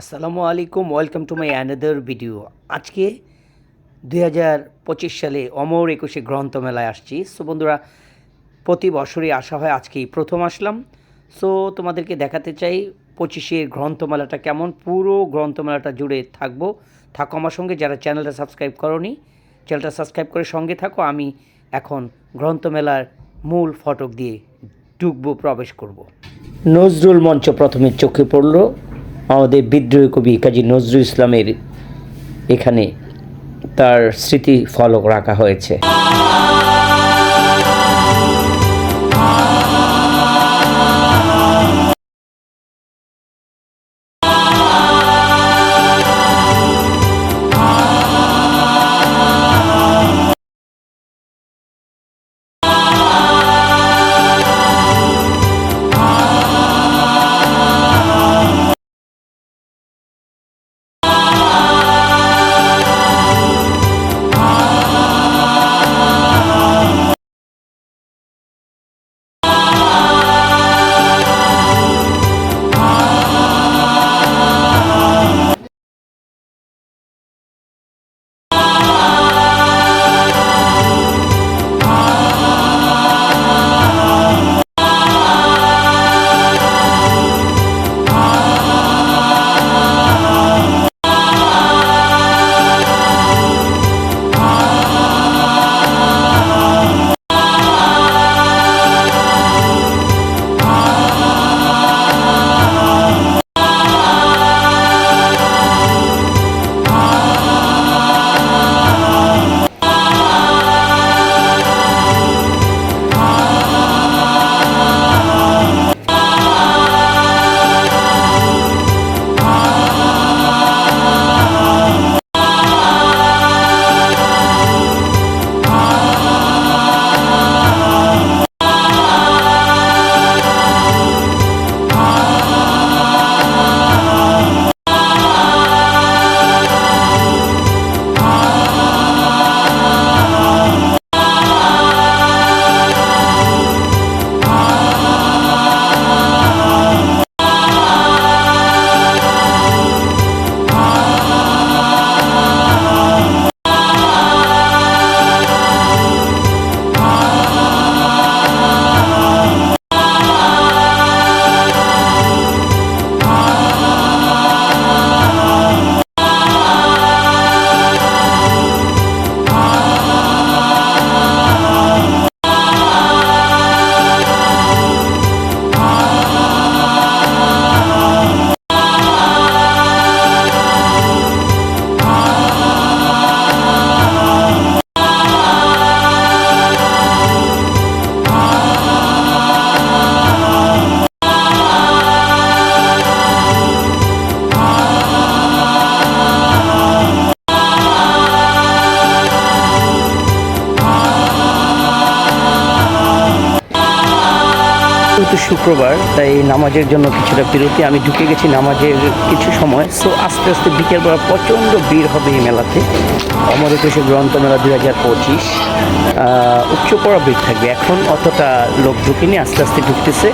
আসসালামু আলাইকুম, welcome to my another video. আজকে দুই হাজার পঁচিশ সালে অমর একুশে গ্রন্থমেলায় আসছি। সো বন্ধুরা, প্রতি বছরই আসা হয়, আজকেই প্রথম আসলাম। সো তোমাদেরকে দেখাতে চাই, পঁচিশের গ্রন্থমেলাটা কেমন? পুরো গ্রন্থমেলাটা জুড়ে থাকব। থাকো আমার সঙ্গে, যারা চ্যানেলটা সাবস্ক্রাইব করনি, চ্যানেলটা সাবস্ক্রাইব করে সঙ্গে থাকো। আমি এখন গ্রন্থমেলার মূল ফটক দিয়ে ডুববো, প্রবেশ করব। নজরুল মঞ্চ প্রথমে চোখে পড়ল। আমাদের বিদ্রোহী কবি কাজী নজরুল ইসলামের এখানে তার স্মৃতি ফলক রাখা হয়েছে। তাই নামাজের জন্য কিছুটা বিরতি। আমি ঢুকে গেছি নামাজের কিছু সময়। সো আস্তে আস্তে বিকেলবেলা প্রচণ্ড ভিড় হবে এই মেলাতে। অমর একুশে গ্রন্থমেলা দু হাজার পঁচিশ। উচ্চ পড়া ভিড় থাকবে। এখন অতটা লোক ঢুকিনি, আস্তে আস্তে ঢুকতেছে।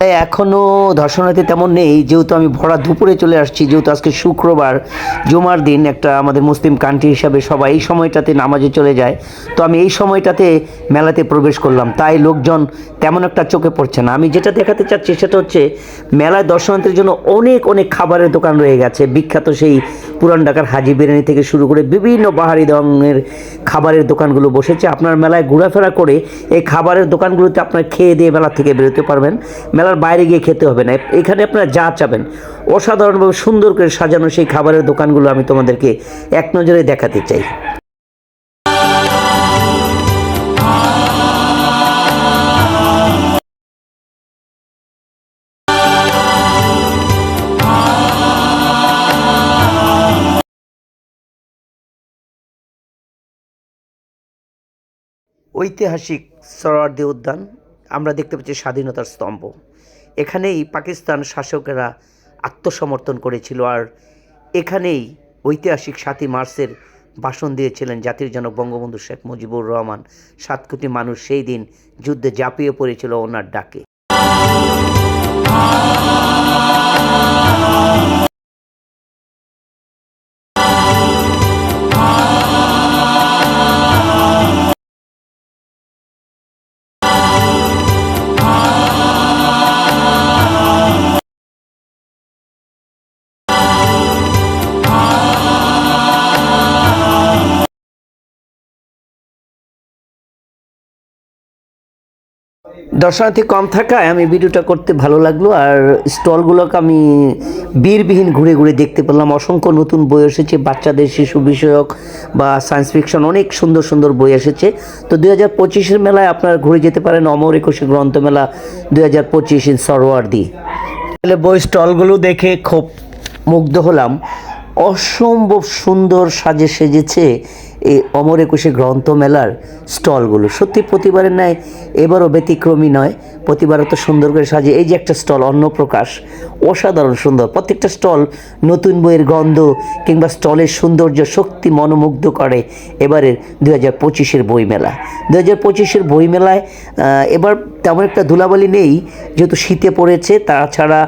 এখনও দর্শনার্থী তেমন নেই, যেহেতু আমি ভরা দুপুরে চলে আসছি, যেহেতু আজকে শুক্রবার, জুমার দিন একটা আমাদের মুসলিম কান্ট্রি হিসাবে সবাই এই সময়টাতে নামাজে চলে যায়। তো আমি এই সময়টাতে মেলাতে প্রবেশ করলাম। তাই লোকজন তেমন একটা চোখে পড়ছে না। আমি যেটা দেখাতে চাচ্ছি সেটা হচ্ছে, মেলায় দর্শনার্থীর জন্য অনেক অনেক খাবারের দোকান রয়ে গেছে। বিখ্যাত সেই পুরান ঢাকার হাজি বিরিয়ানি থেকে শুরু করে বিভিন্ন বাহারি ধরনের খাবারের দোকানগুলো বসেছে। আপনার মেলায় ঘোরাফেরা করে এই খাবারের দোকানগুলোতে আপনার খেয়ে দিয়ে মেলা থেকে বেরোতে পারবেন। মেলার বাইরে গিয়ে খেতে হবে না। এখানে আপনারা যা চাবেন। অসাধারণভাবে সুন্দর করে সাজানো সেই খাবারের দোকানগুলো আমি তোমাদেরকে এক নজরে দেখাতে চাই। ঐতিহাসিক সরওয়ার্দী উদ্যান, আমরা দেখতে পাচ্ছি স্বাধীনতার স্তম্ভ। এখানেই পাকিস্তান শাসকেরা আত্মসমর্থন করেছিল আর এখানেই ঐতিহাসিক সাতই মার্চের ভাষণ দিয়েছিলেন জাতির জনক বঙ্গবন্ধু শেখ মুজিবুর রহমান। সাত কোটি মানুষ সেই দিন যুদ্ধে ঝাঁপিয়ে পড়েছিল ওনার ডাকে। দর্শনার্থী কম থাকায় আমি ভিডিওটা করতে ভালো লাগল, আর স্টলগুলোকে আমি বীরবিহীন ঘুরে ঘুরে দেখতে পেলাম। অসংখ্য নতুন বই এসেছে, বাচ্চাদের শিশু বিষয়ক বা সায়েন্স ফিকশন অনেক সুন্দর সুন্দর বই এসেছে। তো দুই হাজার পঁচিশের মেলায় আপনারা ঘুরে যেতে পারেন অমর একুশে গ্রন্থমেলা দুই হাজার পঁচিশ ইন সরোয়ার্দি। তাহলে বই স্টলগুলো দেখে খুব মুগ্ধ হলাম। অসম্ভব সুন্দর সাজে সেজেছে এই অমর একুশে গ্রন্থমেলার স্টলগুলো। সত্যি প্রতিবারের ন্যায় এবারও ব্যতিক্রমী নয়। প্রতিবারও তো সুন্দর করে সাজে। এই যে একটা স্টল, অন্নপ্রকাশ, অসাধারণ সুন্দর। প্রত্যেকটা স্টল নতুন বইয়ের গন্ধ কিংবা স্টলের সৌন্দর্য শক্তি মনোমুগ্ধ করে এবারের দু হাজার পঁচিশের বইমেলা। দু হাজার পঁচিশের বইমেলায় এবার তেমন একটা ধুলাবালি নেই, যেহেতু শীতে পড়েছে, তাছাড়া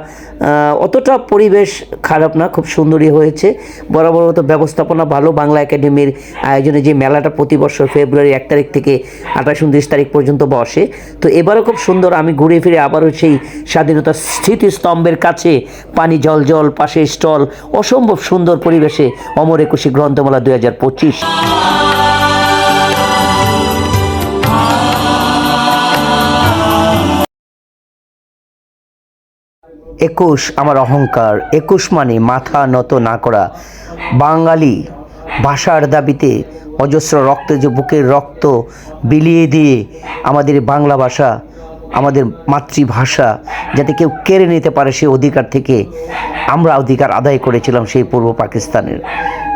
অতটা পরিবেশ খারাপ না, খুব সুন্দরই হয়েছে। বরাবর মতো ব্যবস্থাপনা ভালো, বাংলা একাডেমির আয়োজনে যে মেলাটা প্রতি বছর ফেব্রুয়ারি এক তারিখ থেকে আঠাশ উনত্রিশ তারিখ পর্যন্ত বসে। তো এবারও খুব সুন্দর, আমি ঘুরে ফিরে আবারও সেই স্বাধীনতা স্মৃতিস্তম্ভের কাছে, পানি জল জল পাশে স্টল, অসম্ভব সুন্দর পরিবেশে অমর একুশে গ্রন্থমেলা দু হাজার পঁচিশ। একুশ আমার অহংকার, একুশ মানে মাথা নত না করা। বাঙালি ভাষার দাবিতে অজস্র রক্তে যে বুকের রক্ত বিলিয়ে দিয়ে আমাদের বাংলা ভাষা, আমাদের মাতৃভাষা যাতে কেউ কেড়ে নিতে পারে সেই অধিকার থেকে আমরা অধিকার আদায় করেছিলাম সেই পূর্ব পাকিস্তানের।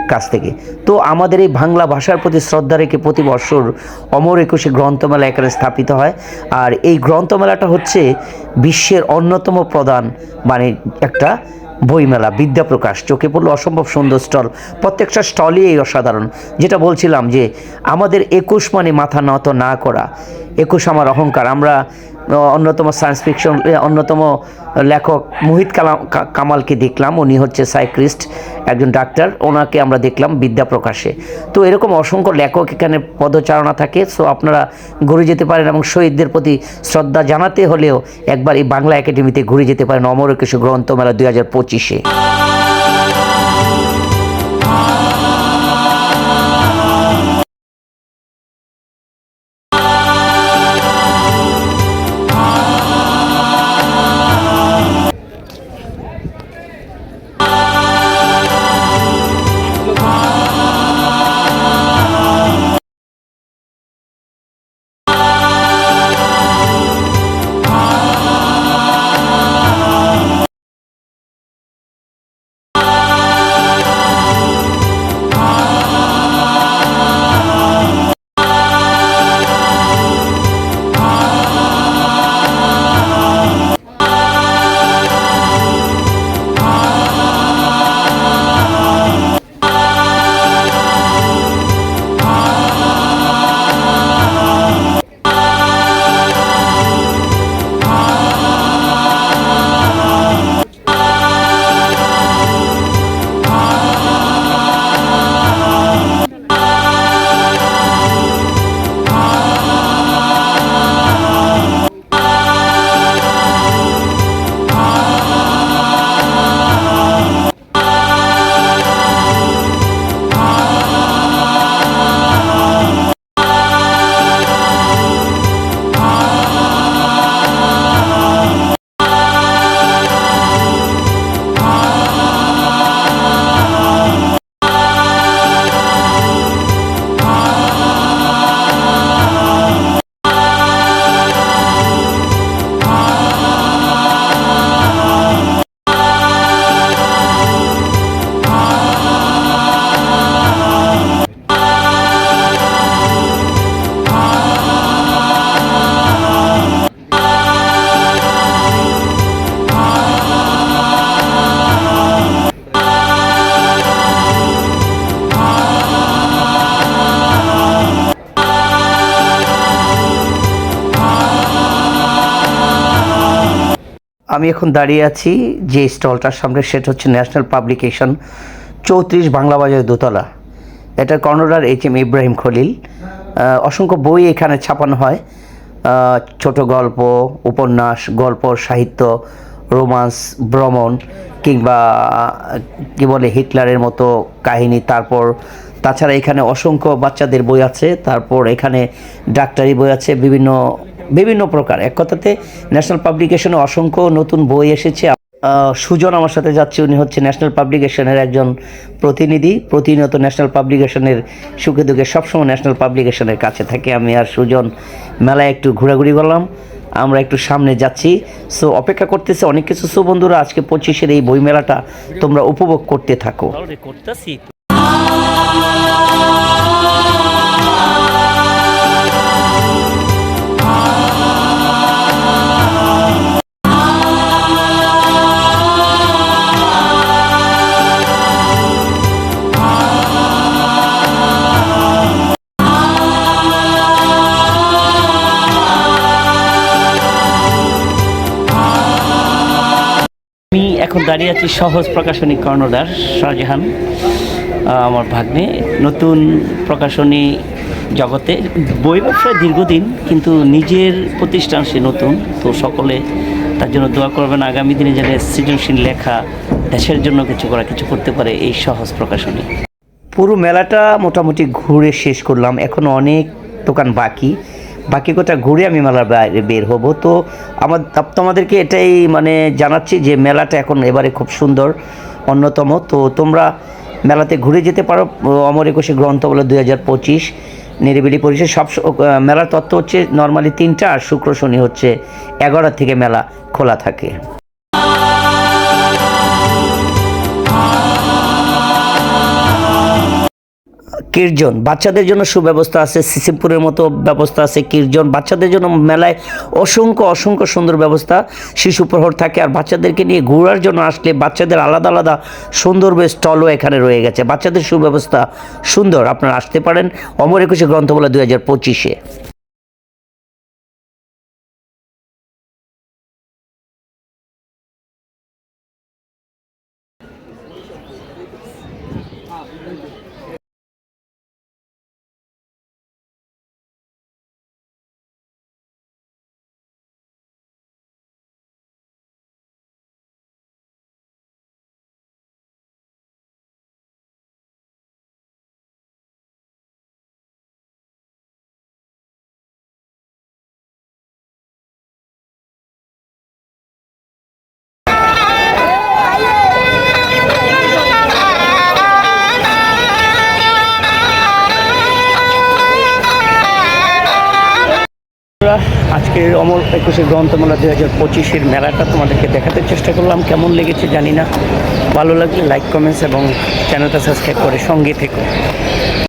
কাছ থেকে। তো আমাদের এই বাংলা ভাষার প্রতি শ্রদ্ধা রেখে প্রতি বছর অমর একুশে গ্রন্থমেলা এখানে স্থাপিত হয়। আর এই গ্রন্থমেলাটা হচ্ছে বিশ্বের অন্যতম প্রধান মানে একটা বইমেলা, বিদ্যাপ্রকাশ। চোখে পড়ল অসম্ভব সুন্দর স্টল। প্রত্যেকটা স্টলই এই অসাধারণ। যেটা বলছিলাম যে আমাদের একুশ মানে মাথা নত না করা। একুশ আমার অহংকার। আমরা অন্যতম সায়েন্স ফিকশন অন্যতম লেখক মোহিত কালাম কামালকে দেখলাম। উনি হচ্ছে সাইক্রিস্ট, একজন ডাক্তার। ওনাকে আমরা দেখলাম বিদ্যা প্রকাশে। তো এরকম অসংখ্য লেখক এখানে পদচারণা থাকে। সো আপনারা ঘুরে যেতে পারেন এবং শহীদদের প্রতি শ্রদ্ধা জানাতে হলেও একবার এই বাংলা একাডেমিতে ঘুরে যেতে পারেন অমর একুশে গ্রন্থমেলা দুই হাজার পঁচিশে। আমি এখন দাঁড়িয়ে আছি যে স্টলটার সামনে, সেটা হচ্ছে ন্যাশনাল পাবলিকেশন চৌত্রিশ বাংলা বাজার দোতলা। এটা কর্ণধার এইচ এম ইব্রাহিম খলিল। অসংখ্য বই এখানে ছাপানো হয়। ছোট গল্প, উপন্যাস, গল্প, সাহিত্য, রোমান্স, ভ্রমণ, কিংবা কি বলে, হিটলারের মতো কাহিনী। তারপর, তাছাড়া এখানে অসংখ্য বাচ্চাদের বই আছে। তারপর এখানে ডাক্তারি বই আছে। বিভিন্ন বিভিন্ন প্রকার। এক কথাতে ন্যাশনাল পাবলিকেশনে অসংখ্য নতুন বই এসেছে। সুজন আমার সাথে যাচ্ছে, উনি হচ্ছে ন্যাশনাল পাবলিকেশনের একজন প্রতিনিধি। প্রতিনিয়ত ন্যাশনাল পাবলিকেশনের সুখে দুঃখে সবসময় ন্যাশনাল পাবলিকেশনের কাছে থাকে। আমি আর সুজন মেলায় একটু ঘোরাঘুরি করলাম। আমরা একটু সামনে যাচ্ছি। সো অপেক্ষা করতেছে অনেক কিছু। সো বন্ধুরা, আজকে পঁচিশের এই বই মেলাটা তোমরা উপভোগ করতে থাকো। করতেছি। আমি এখন দাঁড়িয়ে আছি সহজ প্রকাশনী কর্ণধার শাহজাহান আমার ভাগ্নে। নতুন প্রকাশনী জগতে। বই ব্যবসায় দীর্ঘদিন, কিন্তু নিজের প্রতিষ্ঠান সে নতুন, তো সকলে তার জন্য দোয়া করবেন। আগামী দিনে যেন সৃজনশীল লেখা দেশের জন্য কিছু করা, কিছু করতে পারে এই সহজ প্রকাশনী। পুরো মেলাটা মোটামুটি ঘুরে শেষ করলাম। এখনও অনেক দোকান বাকি। বাকি কোথা ঘুরে আমি মেলার বাইরে বের হব। তো আমার তোমাদেরকে এটাই মানে জানাচ্ছি যে মেলাটা এখন এবারে খুব সুন্দর, অন্যতম। তো তোমরা মেলাতে ঘুরে যেতে পারো, অমর একুশে গ্রন্থ বলে দুই হাজার পঁচিশ, নিরিবিলি পরিষদ সব মেলার তত্ত্ব হচ্ছে নর্মালি তিনটা আর শুক্র শনি হচ্ছে এগারো থেকে মেলা খোলা থাকে। কীর্জন, বাচ্চাদের জন্য সুব্যবস্থা আছে, সিসিমপুরের মতো ব্যবস্থা আছে, কীর্জন, বাচ্চাদের জন্য মেলায় অসংখ্য অসংখ্য সুন্দর ব্যবস্থা, শিশু প্রহর থাকে, আর বাচ্চাদেরকে নিয়ে ঘোরার জন্য আসলে বাচ্চাদের আলাদা আলাদা সুন্দর স্টলও এখানে রয়ে গেছে। বাচ্চাদের সুব্যবস্থা সুন্দর, আপনারা আসতে পারেন। অমর একুশে গ্রন্থমেলা দু হাজার পঁচিশে। আজকের অমর একুশে গ্রন্থমেলা দু হাজার পঁচিশের মেলাটা তোমাদেরকে দেখাতে চেষ্টা করলাম। কেমন লেগেছে জানি না। ভালো লাগলে লাইক কমেন্টস এবং চ্যানেলটা সাবস্ক্রাইব করে সঙ্গে থেকো।